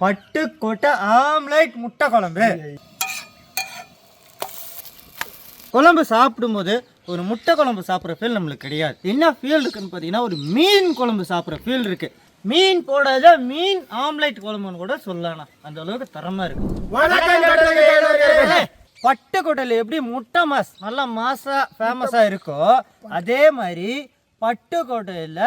Pattukkottai AMOLED முட்டை குழம்பு குழம்பு சாப்பிடும்போது ஒரு முட்டை குழம்பு சாப்பிட்ற ஃபீல் நம்மளுக்கு கிடையாது. என்ன ஃபீல் இருக்குன்னு பார்த்தீங்கன்னா ஒரு மீன் குழம்பு சாப்பிட்ற ஃபீல் இருக்கு. மீன் போடாத மீன் ஆம்லைட் குழம்புன்னு கூட சொல்லலாம். அந்த அளவுக்கு தரமா இருக்கு. பட்டுக்கோட்டையில் எப்படி முட்டை மாஸ் நல்லா மாசா ஃபேமஸாக இருக்கோ அதே மாதிரி பட்டுக்கோட்டையில்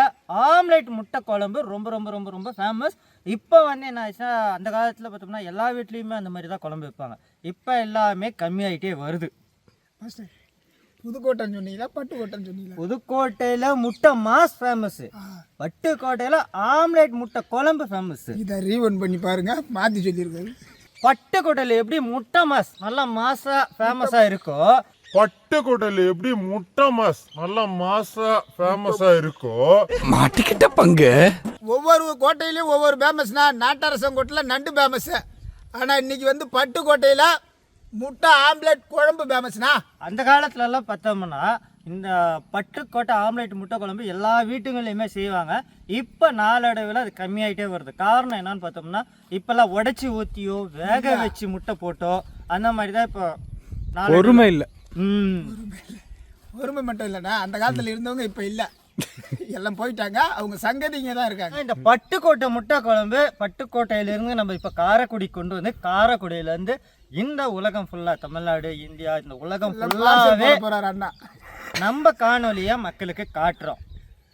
ஆம்லைட் முட்டை குழம்பு ரொம்ப ரொம்ப ரொம்ப ரொம்ப ஃபேமஸ் இப்போ வந்து என்ன ஆச்சுன்னா அந்த காலத்தில் பார்த்தோம்னா எல்லா வீட்லேயுமே அந்த மாதிரி தான் குழம்பு வைப்பாங்க. இப்போ எல்லாமே கம்மியாயிட்டே வருது. புதுக்கோட்டைன்னு சொன்னீங்களா பட்டுக்கோட்டைன்னு சொன்னீங்களா? புதுக்கோட்டையில் முட்டை மாஸ் ஃபேமஸ் பட்டுக்கோட்டையில் ஆம்லேட் முட்டை குழம்பு ஃபேமஸ் இதை ரீவன் பண்ணி பாருங்க மாற்றி சொல்லியிருக்காரு. பட்டுக்கோட்டையில் எப்படி முட்டை மாஸ் நல்லா மாசா ஃபேமஸாக இருக்கோ பட்டுக்கோட்டையில எப்படி முட்டை மாஸ் நல்லா மாசா ஃபேமஸா இருக்கோ மாட்டிக்கிட்ட பங்கு. ஒவ்வொரு கோட்டையிலையும் ஒவ்வொரு ஃபேமஸ்னா நாட்டரசங்கோட்டையில் நண்டு ஃபேமஸ் ஆனால் இன்னைக்கு வந்து பட்டுக்கோட்டையில் முட்டை ஆம்லெட் குழம்பு ஃபேமஸ்னா அந்த காலத்துலலாம் பார்த்தோம்னா இந்த பட்டுக்கோட்டை ஆம்லேட் முட்டை குழம்பு எல்லா வீட்டுங்களையுமே செய்வாங்க. இப்போ நாளடைவில் அது கம்மியாயிட்டே வருது. காரணம் என்னன்னு பார்த்தோம்னா இப்போல்லாம் உடைச்சி ஊற்றியோ வேக வச்சு முட்டை போட்டோ அந்த மாதிரி தான் இப்போ பொறுமை இல்லை. ம். ஒருமை மட்டும் இல்லைண்ணா அந்த காலத்தில் இருந்தவங்க இப்போ இல்லை. எல்லாம் போயிட்டாங்க. அவங்க சங்கதிங்க தான் இருக்காங்க. இந்த பட்டுக்கோட்டை முட்டை குழம்பு பட்டுக்கோட்டையிலேருந்து நம்ம இப்போ காரைக்குடி கொண்டு வந்து காரைக்குடியிலேருந்து இந்த உலகம் ஃபுல்லாக தமிழ்நாடு இந்தியா இந்த உலகம் ஃபுல்லாகவே போறாரு அண்ணா. நம்ம காணொலியா மக்களுக்கு காட்டுறோம்.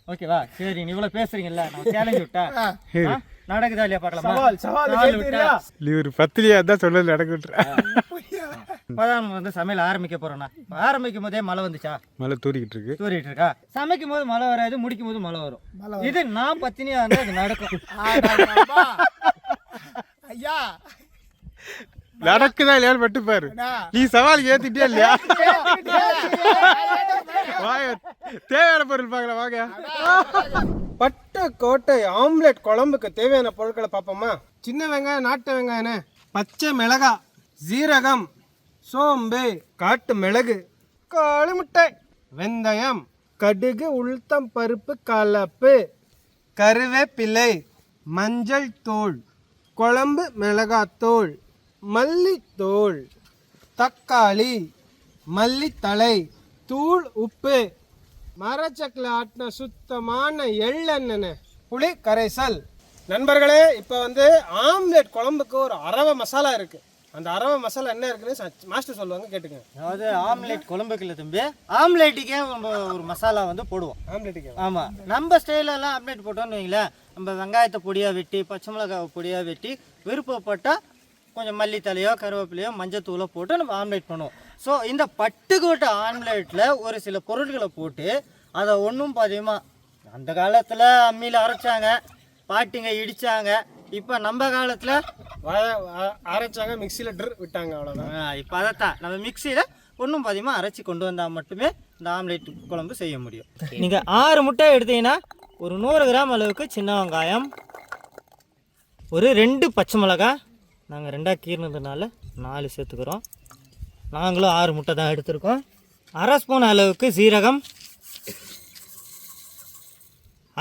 ஓகேவா? சரி நீ இவ்வளவு பேசுறீங்கல்ல நான் சேலஞ்ச் விட்டா? ஆ? நடக்குதா இல்லையா பார்க்கலாமா? சவால், சவால் சவால் விட்டா? இவர் பத்திரியா தான் சொல்லல நடக்கிட்டு இப்பதான் வந்து சமையல் ஆரம்பிக்க போறோம்னா இப்ப ஆரம்பிக்கும் போதே மழை வந்துச்சா? மழை தூரிக்கிட்டு இருக்கு தூரிட்டு இருக்கா சமைக்கும் போது மழை வராது முடிக்கும் போது மழை வரும். இது நான் பத்தினியா இருந்தா இது நடக்கும். ஐயா. நடக்குதா இல்லையான்னு பட்டு பாரு. அண்ணா. நீ சவால் ஏத்திட்டியா இல்லையா? வாங்க தேவையான பொருள் பார்க்கலாம் வாங்க. பட்டு கோட்டை ஆம்லெட் குழம்புக்கு தேவையான பொருட்களை பார்ப்போமா? சின்ன வெங்காயம் நாட்டு வெங்காயம் பச்சை மிளகாய் சீரகம் சோம்பு காட்டு மிளகு காளி முட்டை வெந்தயம் கடுகு உளுத்தம் பருப்பு கலப்பு கருவேப்பிலை மஞ்சள் தூள் குழம்பு மிளகாத்தூள் மல்லித்தூள் தக்காளி மல்லித்தழை தூள் உப்பு மரச்சக்கில் ஆட்டின சுத்தமான எள்ளெண்ணெய் புளி கரைசல். நண்பர்களே இப்போ வந்து ஆம்லெட் குழம்புக்கு ஒரு அரவை மசாலா இருக்குது அந்த அரவை மசாலா என்ன இருக்குன்னு மாஸ்டர் சொல்லுவாங்க கேட்டுங்க அதாவது ஆம்லேட் குழம்புக்கு இல்லை தம்பி ஆம்லேட்டுக்கே நம்ம ஒரு மசாலா வந்து போடுவோம். ஆம்லெட்டுக்கு ஆமாம் நம்ம ஸ்டைலெல்லாம் ஆம்லேட் போட்டோம்னு வைங்களேன். நம்ம வெங்காயத்தை பொடியாக வெட்டி பச்சை மிளகாவை பொடியாக வெட்டி விருப்பப்பட்டால் கொஞ்சம் மல்லித்தலையோ கருவேப்பிலையோ மஞ்சத்தூளோ போட்டு நம்ம ஆம்லேட் பண்ணுவோம். ஸோ இந்த பட்டுக்கோட்டை ஆம்லேட்டில் ஒரு சில பொருட்களை போட்டு அதை ஒன்றும் பாதியமாக அந்த காலத்தில் அம்மியில் அரைச்சாங்க பாட்டிங்க இடித்தாங்க இப்போ நம்ம காலத்தில் அரைச்சாங்க மிக்சியில் ட்ரு விட்டாங்க அவ்வளோதான் இப்போ அதைத்தான். நம்ம மிக்சியில் ஒன்றும் பாதியமாக அரைச்சி கொண்டு வந்தால் மட்டுமே இந்த ஆம்லேட் குழம்பு செய்ய முடியும். நீங்கள் ஆறு முட்டை எடுத்தீங்கன்னா ஒரு நூறு கிராம் அளவுக்கு சின்ன வெங்காயம் ஒரு ரெண்டு பச்சை மிளகாய் நாங்கள் ரெண்டாக கீறினதுனால நாலு சேர்த்துக்கிறோம். நாங்களும் ஆறு முட்டை தான் எடுத்திருக்கோம். அரை ஸ்பூன் அளவுக்கு சீரகம்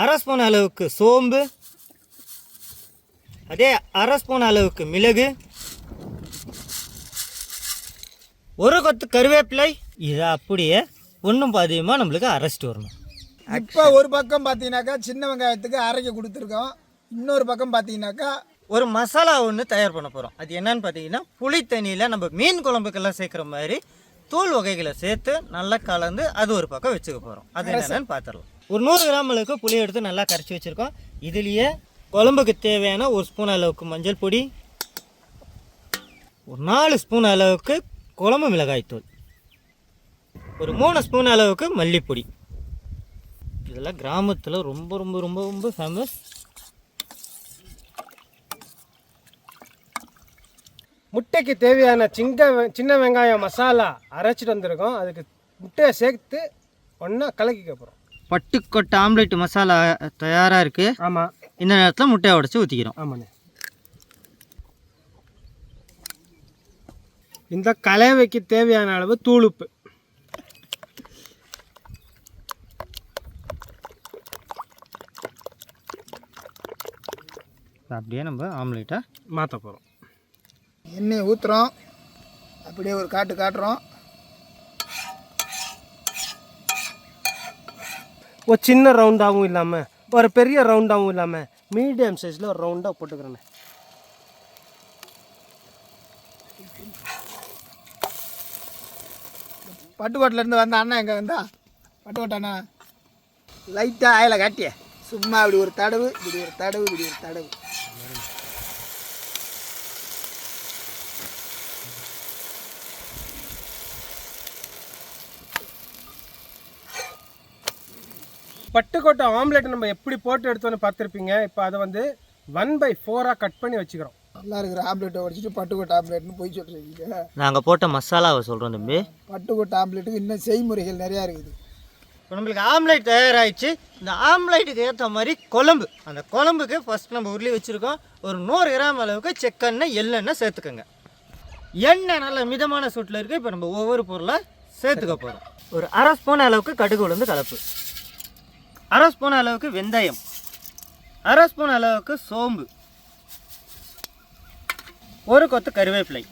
அரை ஸ்பூன் அளவுக்கு சோம்பு அதே அரை ஸ்பூன் அளவுக்கு மிளகு ஒரு கொத்து கருவேப்பிலை இதை அப்படியே ஒன்றும் பாதியமாக நம்மளுக்கு அரைச்சிட்டு வரணும். இப்போ ஒரு பக்கம் பார்த்தீங்கன்னாக்கா சின்ன வெங்காயத்துக்கு அரைக்க கொடுத்துருக்கோம். இன்னொரு பக்கம் பார்த்தீங்கன்னாக்கா ஒரு மசாலா ஒன்று தயார் பண்ண போகிறோம் அது என்னன்னு பார்த்தீங்கன்னா புளி தண்ணியில் நம்ம மீன் குழம்புக்கெல்லாம் சேர்க்குற மாதிரி தூள் வகைகளை சேர்த்து நல்லா கலந்து அது ஒரு பக்கம் வச்சுக்க போகிறோம் அது என்னென்னு பார்த்துடலாம் ஒரு நூறு கிராம் அளவுக்கு புளி எடுத்து நல்லா கரைச்சி வச்சுருக்கோம். இதுலேயே குழம்புக்கு தேவையான ஒரு ஸ்பூன் அளவுக்கு மஞ்சள் பொடி ஒரு நாலு ஸ்பூன் அளவுக்கு குழம்பு மிளகாய்த்தூள் ஒரு மூணு ஸ்பூன் அளவுக்கு மல்லிப்பொடி. இதெல்லாம் கிராமத்தில் ரொம்ப ரொம்ப ரொம்ப ரொம்ப ஃபேமஸ் முட்டைக்கு தேவையான சிங்க சின்ன வெங்காயம் மசாலா அரைச்சிட்டு வந்திருக்கோம். அதுக்கு முட்டையை சேர்த்து ஒன்றா கலக்கிக்க போகிறோம் பட்டுக்கொட்டை ஆம்லெட் மசாலா தயாராக இருக்குது ஆமாம் இந்த நேரத்தில் முட்டையை உடச்சி ஊற்றிக்கிறோம் ஆமாண்ணே. இந்த கலவைக்கு தேவையான அளவு தூளுப்பு. அப்படியே நம்ம ஆம்லேட்டை மாற்ற போகிறோம் எண்ணெயை ஊற்றுறோம் அப்படியே ஒரு காட்டு காட்டுறோம். ஒரு சின்ன ரவுண்டாகவும் இல்லாமல் ஒரு பெரிய ரவுண்டாகவும் இல்லாமல் மீடியம் சைஸில் ஒரு ரவுண்டாக போட்டுக்கிறேண்ணே பட்டுக்கோட்டிலேருந்து வந்த அண்ணா எங்கே வந்தா பட்டுக்கோட்டை அண்ணா. லைட்டாக ஆயில காட்டிய. சும்மா இப்படி ஒரு தடவு இப்படி ஒரு தடவு இப்படி ஒரு தடவு. பட்டுக்கோட்டை ஆம்லெட் நம்ம எப்படி போட்டு எடுத்தோன்னு பார்த்துருப்பீங்க. இப்போ அதை வந்து ஒன் பை ஃபோராக கட் பண்ணி வச்சுக்கிறோம். நல்லா இருக்கிற ஆம்லெட்டை உடச்சிட்டு பட்டுக்கோட்டை ஆம்லெட்னு போய் சொல்கிறீங்க நாங்கள் போட்ட மசாலாவை சொல்கிறோம் தம்பி. பட்டுக்கோட்டை ஆம்லெட்டுக்கு இன்னும் செய்முறைகள் நிறையா இருக்குது. இப்போ நம்மளுக்கு ஆம்லேட் தயாராகிடுச்சு இந்த ஆம்லேட்டுக்கு ஏற்ற மாதிரி குழம்பு. அந்த குழம்புக்கு ஃபர்ஸ்ட் நம்ம உருளி வச்சுருக்கோம். ஒரு நூறு கிராம் அளவுக்கு செக்கெண்ணெய் எள்ளெண்ணெய் சேர்த்துக்கோங்க. எண்ணெய் நல்ல மிதமான சூட்டில் இருக்குது இப்போ நம்ம ஒவ்வொரு பொருளாக சேர்த்துக்க போகிறோம் ஒரு அரை ஸ்பூன் அளவுக்கு கடுகு உளுந்து கலப்பு. அரை ஸ்பூன் அளவுக்கு வெந்தயம். அரை ஸ்பூன் அளவுக்கு சோம்பு. ஒரு கொத்து கருவேப்பிலை.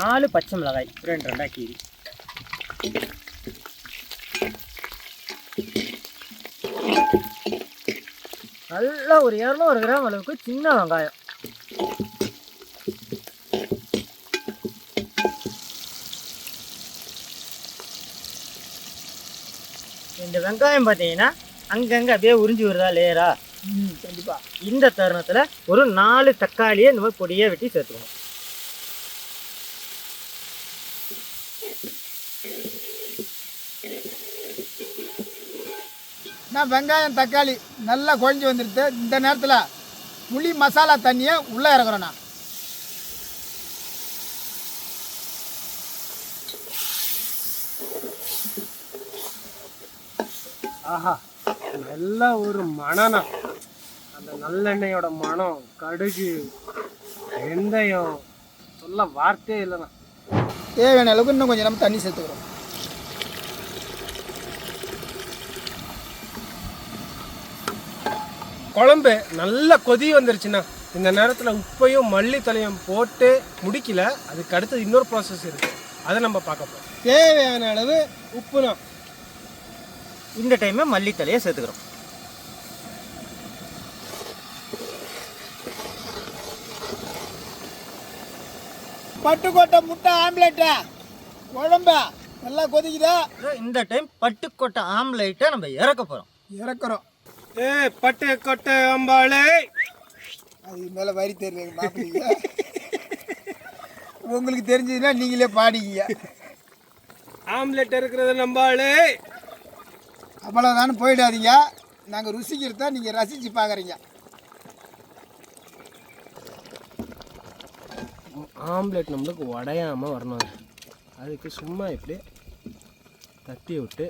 நாலு பச்சை மிளகாய். ரெண்டு ரெண்டாக கீரி. நல்லா ஒரு இரநூறு கிராம் அளவுக்கு சின்ன வெங்காயம். இந்த வெங்காயம் பார்த்தீங்கன்னா அங்கங்கே அப்படியே உறிஞ்சி வருதா லேயரா? கண்டிப்பாக இந்த தருணத்தில் ஒரு நாலு தக்காளியை நம்ம பொடியாக வெட்டி சேர்த்துக்கணும். நான் வெங்காயம் தக்காளி நல்லா குழஞ்சி வந்துடுது இந்த நேரத்தில் புளி மசாலா தண்ணியை உள்ளே இறக்குறோம் நான் ஆஹா. நல்ல ஒரு மணனா. அந்த நல்லெண்ணெயோட மனம் கடுகு வெந்தயம் சொல்ல வார்த்தையே இல்லைண்ணா. தேவையான அளவுக்கு இன்னும் கொஞ்சம் நம்ம தண்ணி சேர்த்துக்கிறோம். குழம்பு நல்ல கொதி வந்துருச்சுண்ணா. இந்த நேரத்தில் உப்பையும் மல்லித்தலையும் போட்டு முடிக்கல. அதுக்கு அடுத்தது இன்னொரு ப்ராசஸ் இருக்குது அதை நம்ம பார்க்க போகிறோம் தேவையான அளவு உப்புண்ணா. இந்த டைமை மல்லித்தலையை சேர்த்துக்கிறோம். பட்டுக்கோட்டை முட்டை ஆம்லேட்டா. குழம்பா நல்லா கொதிக்குதா? இந்த டைம் பட்டுக்கொட்டை ஆம்லேட்டை நம்ம இறக்க போகிறோம் இறக்குறோம். ஏ பட்டு கொட்டை அம்பாளே. அது மேலே வரி தெரியல உங்களுக்கு தெரிஞ்சதுன்னா நீங்களே பாடிக்கிங்க. ஆம்லெட் இருக்கிறது நம்பாளே. அவ்வளோதானு போயிடாதீங்க. நாங்கள் ருசிக்கிறத நீங்கள் ரசித்து பார்க்குறீங்க ஆம்லெட் நம்மளுக்கு உடையாமல் வரணும். அதுக்கு சும்மா இப்படி தட்டி விட்டு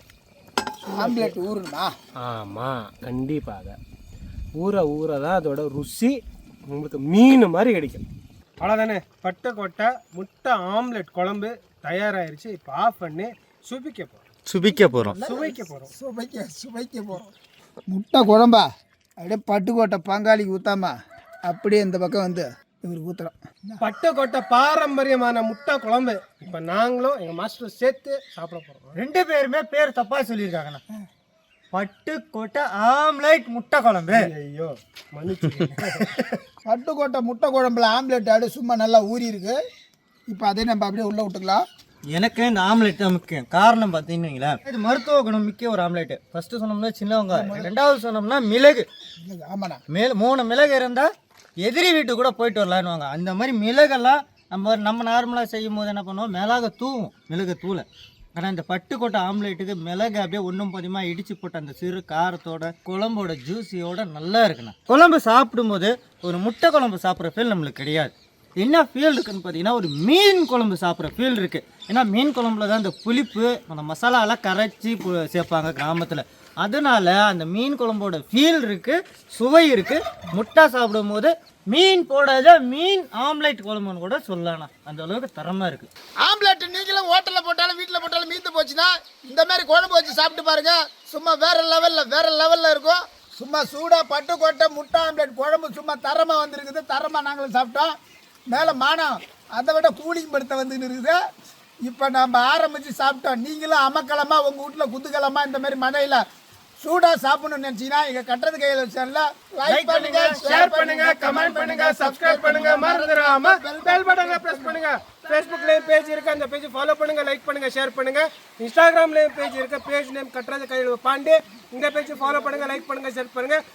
ஆம்லேட் ஊறணுமா? ஆமாம் கண்டிப்பாக. ஊற ஊற தான் அதோட ருசி உங்களுக்கு மீன் மாதிரி கிடைக்கும். அவ்வளோதானே பட்டை கொட்டை முட்டை ஆம்லெட் குழம்பு தயாராகிருச்சு இப்போ ஆஃப் பண்ணி சுபிக்க போகிறோம் சுபிக்க போகிறோம் சுவைக்க போகிறோம் சுவைக்க சுவைக்க போகிறோம் முட்டை குழம்பா? அப்படியே பட்டுக்கோட்டை பங்காளிக்கு ஊற்றாம அப்படியே இந்த பக்கம் வந்து இவருக்கு ஊற்றுறோம் பட்டை கொட்டை பாரம்பரியமான முட்டை குழம்பு இப்போ நாங்களும் எங்கள் மாஸ்டர் சேர்த்து சாப்பிட போகிறோம் ரெண்டு பேருமே பேர் தப்பாக சொல்லியிருக்காங்கண்ணா. பட்டுக்கொட்டை ஆம்லேட் முட்டை குழம்பு. ஐயோ மன்னிச்சு பட்டுக்கோட்டை முட்டை குழம்புல ஆம்லேட் ஆடு சும்மா நல்லா ஊறி இருக்கு இப்போ அதே நம்ம அப்படியே உள்ளே விட்டுக்கலாம். எனக்கு இந்த ஆம்லெட் தான் முக்கியம். காரணம் பார்த்தீங்கன்னு வைங்களேன், இது மருத்துவ குணம் மிக்க ஒரு ஆம்லெட் ஃபர்ஸ்ட் சொன்னோம்னா சின்ன வெங்காயம். ரெண்டாவது சொன்னோம்னா மிளகு. ஆமாண்ணா. மேல் மூணு மிளகு இருந்தால் எதிரி வீட்டுக்கு கூட போயிட்டு வரலான்னுவாங்க. அந்த மாதிரி மிளகெல்லாம் நம்ம நம்ம நார்மலாக செய்யும் போது என்ன பண்ணுவோம்? மிளகு தூவும். மிளகு தூளை. ஆனால் இந்த பட்டுக்கோட்டை ஆம்லேட்டுக்கு மிளகு அப்படியே ஒன்றும் பதிகமாக இடிச்சு போட்ட அந்த சிறு காரத்தோட குழம்போட ஜூஸியோட நல்லா இருக்குண்ணா. குழம்பு சாப்பிடும்போது ஒரு முட்டை குழம்பு சாப்பிட்ற ஃபீல் நம்மளுக்கு கிடையாது. என்ன ஃபீல் இருக்குதுன்னு பார்த்தீங்கன்னா ஒரு மீன் குழம்பு சாப்பிட்ற ஃபீல் இருக்குது ஏன்னா மீன் குழம்புல தான் இந்த புளிப்பு அந்த மசாலாலாம் கரைச்சி சேர்ப்பாங்க கிராமத்தில். அதனால அந்த மீன் குழம்போட ஃபீல் இருக்குது சுவை இருக்குது முட்டை சாப்பிடும்போது மீன் போடாத மீன் ஆம்லேட் குழம்புன்னு கூட சொல்லலாம். அந்த அளவுக்கு தரமாக இருக்குது ஆம்லேட் நீங்களும் ஹோட்டலில் போட்டாலும் வீட்டில் போட்டாலும் மீந்து போச்சுன்னா இந்த மாதிரி குழம்பு வச்சு சாப்பிட்டு பாருங்க. சும்மா வேற லெவலில் வேற லெவலில் இருக்கும். சும்மா சூடாக பட்டுக்கோட்டை முட்டை ஆம்லெட் குழம்பு சும்மா தரமாக வந்திருக்குது. தரமாக நாங்களும் சாப்பிட்டோம். மேலே மானம். அதை விட கூலிங் படுத்த வந்துன்னு இருக்குது இப்போ நம்ம ஆரம்பித்து சாப்பிட்டோம். நீங்களும் அமக்கலமாக உங்கள் வீட்டில் குத்துக்கலமாக இந்த மாதிரி மழையில் சூடாக சாப்பிடணும்னு நினச்சிங்கன்னா எங்கள் கட்டுறது கையில் சேனல லைக் பண்ணுங்க ஷேர் பண்ணுங்க கமெண்ட் பண்ணுங்க சப்ஸ்கிரைப் பண்ணுங்க மறந்துடாம பெல் பட்டனை பிரஸ் பண்ணுங்க. ஃபேஸ்புக்லயும் பேஜ் இருக்கு அந்த பேஜ் ஃபாலோ பண்ணுங்க லைக் பண்ணுங்க ஷேர் பண்ணுங்க. இன்ஸ்டாகிராம்லயும் பேஜ் இருக்கு பேஜ் நேம் கட்டுறது கையில் பாண்டே. இந்த பேஜ் ஃபாலோ பண்ணுங்க லைக் பண்ணுங்க ஷேர் பண்ணுங்க.